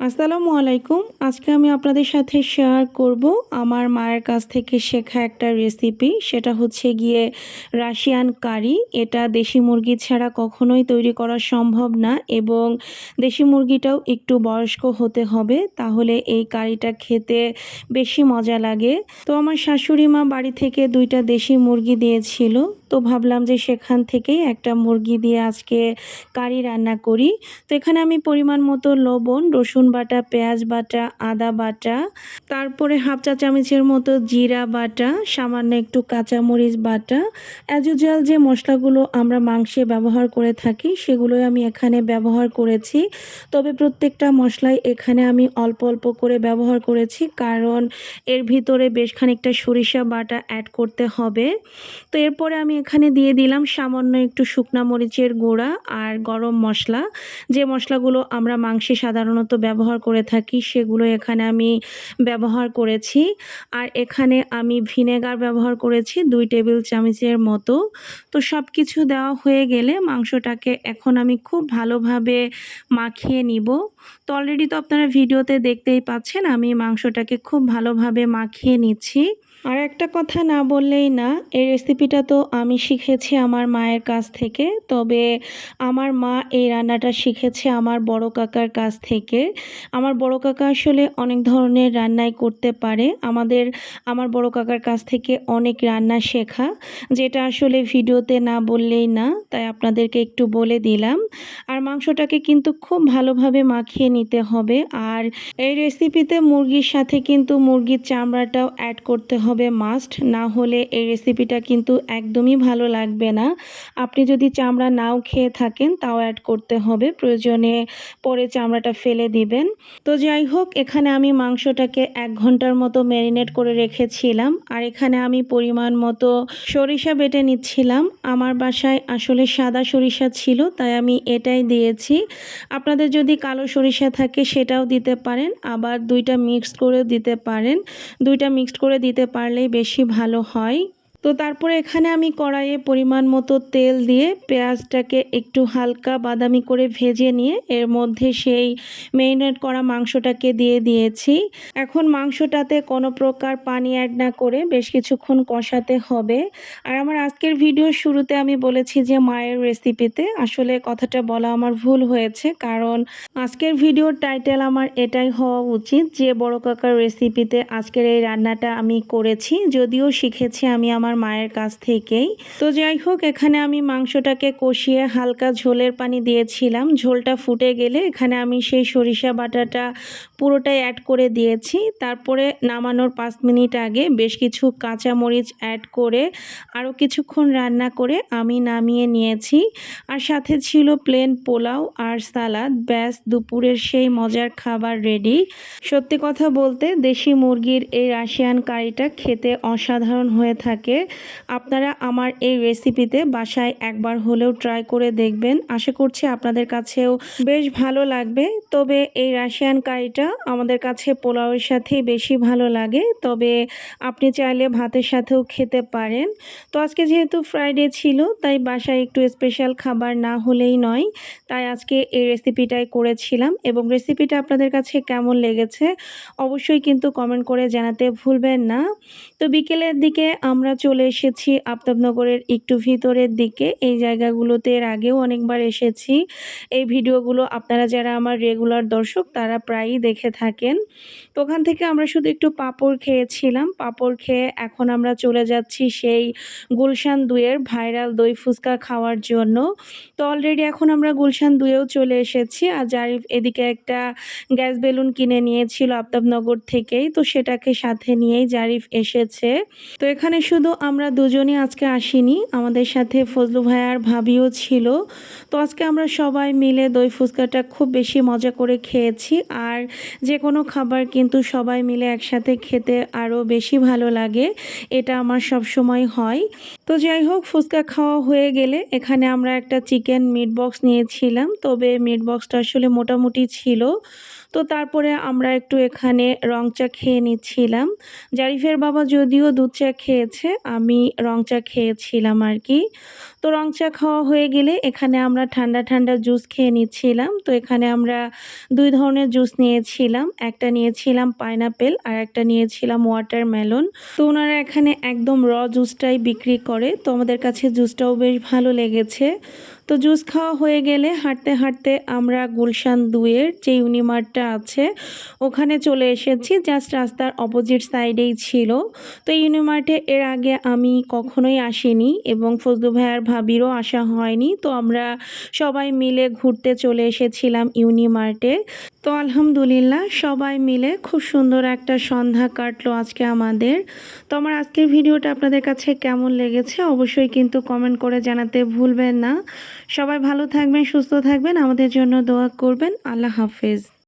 আসসালামু আলাইকুম। আজকে আমি আপনাদের সাথে শেয়ার করব আমার মায়ের কাছ থেকে শেখা একটা রেসিপি সেটা হচ্ছে গিয়ে রাশিয়ান কারি। এটা দেশি মুরগি ছাড়া কখনোই তৈরি করা সম্ভব না এবং দেশি মুরগিটাও একটু বয়স্ক হতে হবে, তাহলে এই কারিটা খেতে বেশি মজা লাগে। তো আমার শাশুড়ি মা বাড়ি থেকে দুইটা দেশি মুরগি দিয়েছিল তো ভাবলাম যে সেখান থেকেই একটা মুরগি দিয়ে আজকে কারি রান্না করি। তো এখানে আমি পরিমাণ মতো লবণ, রসুন বাটা, পেঁয়াজ বাটা, আদা বাটা, তারপরে হাফ চা চামচের মতো জিরা বাটা, সামান্য একটু কাঁচামরিচ বাটা অ্যাজ ইউজুয়াল যে মশলাগুলো আমরা মাংসে ব্যবহার করে থাকি সেগুলোই আমি এখানে ব্যবহার করেছি। তবে প্রত্যেকটা মশলাই এখানে আমি অল্প অল্প করে ব্যবহার করেছি কারণ এর ভিতরে বেশ খানিকটা সরিষা বাটা অ্যাড করতে হবে। তো এরপরে আমি এখানে দিয়ে দিলাম সামান্য একটু শুকনা মরিচের গুঁড়া আর গরম মশলা। যে মশলাগুলো আমরা মাংসে সাধারণত ব্যবহার করে থাকি, সেগুলো এখানে আমি ব্যবহার করেছি। আর এখানে আমি ভিনেগার ব্যবহার করেছি দুই টেবিল চামচের মতো। তো সব কিছু দেওয়া হয়ে গেলে মাংসটাকে এখন আমি খুব ভালোভাবে মাখিয়ে নিব। তো অলরেডি তো আপনারা ভিডিওতে দেখতেই পাচ্ছেন, আমি মাংসটাকে খুব ভালোভাবে মাখিয়ে নিচ্ছি। আর একটা কথা না বললেই না, এই রেসিপিটা তো আমি শিখেছি আমার মায়ের কাছ থেকে। তবে আমার মা এই রান্নাটা শিখেছে আমার বড় কাকার কাছ থেকে। আমার বড় কাকা আসলে অনেক ধরনের রান্নাই করতে পারে। আমাদের, আমার বড় কাকার কাছ থেকে অনেক রান্না শেখা, যেটা আসলে ভিডিওতে না বললেই না, তাই আপনাদেরকে একটু বলে দিলাম। আর মাংসটাকে কিন্তু খুব ভালোভাবে মাখিয়ে নিতে হবে। আর এই রেসিপিতে মুরগির সাথে কিন্তু মুরগির চামড়াটাও অ্যাড করতে হবে হবে মাস্ট না হলে এই রেসিপিটা কিন্তু একদমই ভালো লাগবে না। আপনি যদি চামড়া নাও খেয়ে থাকেন, তাও অ্যাড করতে হবে। প্রয়োজনে পরে চামড়াটা ফেলে দিবেন। তো যাই হোক, এখানে আমি মাংসটাকে এক ঘণ্টার মতো ম্যারিনেট করে রেখেছিলাম। আর এখানে আমি পরিমাণ মতো সরিষা বেটে নিচ্ছিলাম। আমার বাসায় আসলে সাদা সরিষা ছিল, তাই আমি এটাই দিয়েছি। আপনাদের যদি কালো সরিষা থাকে, সেটাও দিতে পারেন। আবার দুইটা মিক্সড করেও দিতে পারেন। দুইটা মিক্সড করে দিতে পারলেই বেশি ভালো হয়। তো তারপরে এখানে আমি কড়াইয়ে পরিমাণ মতো তেল দিয়ে পেঁয়াজটাকে একটু হালকা বাদামি করে ভেজে নিয়ে এর মধ্যে সেই মেরিনেট করা মাংসটাকে দিয়ে দিয়েছি। এখন মাংসটাতে কোনো প্রকার পানি অ্যাড না করে বেশ কিছুক্ষণ কষাতে হবে। আর আমার আজকের ভিডিও শুরুতে আমি বলেছি যে মায়ের রেসিপিতে আসলে কথাটা বলা আমার ভুল হয়েছে, কারণ আজকের ভিডিওর টাইটেল আমার এটাই হওয়া উচিত যে বড় কাকার রেসিপিতে আজকের এই রান্নাটা আমি করেছি, যদিও শিখেছি আমি আমার আমার মায়ের কাছ থেকেই। তো যাই হোক, এখানে আমি মাংসটাকে কষিয়ে হালকা ঝোলের পানি দিয়েছিলাম। ঝোলটা ফুটে গেলে এখানে আমি সেই সরিষা বাটাটা পুরোটাই অ্যাড করে দিয়েছি। তারপরে নামানোর পাঁচ মিনিট আগে বেশ কিছু কাঁচা মরিচ অ্যাড করে আরও কিছুক্ষণ রান্না করে আমি নামিয়ে নিয়েছি। আর সাথে ছিল প্লেন পোলাও আর সালাদ। ব্যাস, দুপুরের সেই মজার খাবার রেডি সত্যি কথা বলতে, দেশি মুরগির এই রাশিয়ান কারিটা খেতে অসাধারণ হয়ে থাকে। আপনারা আমার এই রেসিপিতে বাসায় একবার হলেও ট্রাই করে দেখবেন। আশা করছি আপনাদের কাছেও বেশ ভালো লাগবে। তবে এই রাশিয়ান কারিটা আমাদের কাছে পোলাওয়ের সাথেই বেশি ভালো লাগে। তবে আপনি চাইলে ভাতের সাথেও খেতে পারেন। তো আজকে যেহেতু ফ্রাইডে ছিল, তাই বাসায় একটু স্পেশাল খাবার না হলেই নয়। তাই আজকে এই রেসিপিটাই করেছিলাম এবং রেসিপিটা আপনাদের কাছে কেমন লেগেছে অবশ্যই কিন্তু কমেন্ট করে জানাতে ভুলবেন না। তো বিকেলের দিকে আমরা চলে এসেছি আফতাবনগরের একটু ভিতরের দিকে। এই জায়গাগুলোতে এর আগেও অনেকবার এসেছি। এই ভিডিওগুলো আপনারা যারা আমার রেগুলার দর্শক, তারা প্রায়ই দেখে থাকেন। তো ওখান থেকে আমরা শুধু একটু পাপড় খেয়েছিলাম। পাপড় খেয়ে এখন আমরা চলে যাচ্ছি সেই গুলশান দুয়ের ভাইরাল দই ফুচকা খাওয়ার জন্য। তো অলরেডি এখন আমরা গুলশান দুয়েও চলে এসেছি। আর জারিফ এদিকে একটা গ্যাস বেলুন কিনে নিয়েছিল আফতাবনগর থেকেই। তো সেটাকে সাথে নিয়েই জারিফ এসেছে। তো এখানে শুধু আমরা দুজনই আজকে আসিনি। আমাদের সাথে ফজলু ভাইয়ার ভাবিও ছিল। তো আজকে আমরা সবাই মিলে দই ফুচকাটা খুব বেশি মজা করে খেয়েছি। আর যে কোনো খাবার কিন্তু সবাই মিলে একসাথে খেতে আরও বেশি ভালো লাগে। এটা আমার সব সময় হয়। তো যাই হোক, ফুচকা খাওয়া হয়ে গেলে এখানে আমরা একটা চিকেন মিট বক্স নিয়েছিলাম। তবে মিট বক্সটা আসলে মোটামুটি ছিল। তো তারপরে আমরা একটু এখানে রং চা খেয়ে নিচ্ছিলাম। জারিফের বাবা যদিও দুধ চা খেয়েছে, আমি রং চা খেয়েছিলাম আর কি। তো রং চা খাওয়া হয়ে গেলে এখানে আমরা ঠান্ডা ঠান্ডা জুস খেয়ে নিচ্ছিলাম। তো এখানে আমরা দুই ধরনের জুস নিয়েছিলাম। একটা নিয়েছিলাম পাইনাপেল আর একটা নিয়েছিলাম ওয়াটারমেলন। তো ওনারা এখানে একদম র জুসটাই বিক্রি করে। তো আমাদের কাছে জুসটাও বেশ ভালো লেগেছে। তো জুস খাওয়া হয়ে গেলে হাঁটতে হাঁটতে আমরা গুলশান দুয়ের যে ইউনিমার্টটা আছে, ওখানে চলে এসেছি। জাস্ট রাস্তার অপোজিট সাইডেই ছিল। তো এই ইউনিমার্টে এর আগে আমি কখনোই আসিনি এবং ফজলু ভাইয়ার ভাবিরও আসা হয়নি। তো আমরা সবাই মিলে ঘুরতে চলে এসেছিলাম ইউনিমার্টে তো আলহামদুলিল্লাহ, সবাই মিলে খুব সুন্দর একটা সন্ধ্যা কাটলো আজকে আমাদের। তো আমার আজকের ভিডিওটা আপনাদের কাছে কেমন লেগেছে অবশ্যই কিন্তু কমেন্ট করে জানাতে ভুলবেন না। সবাই ভালো থাকবেন, সুস্থ থাকবেন, আমাদের জন্য দোয়া করবেন। আল্লাহ হাফেজ।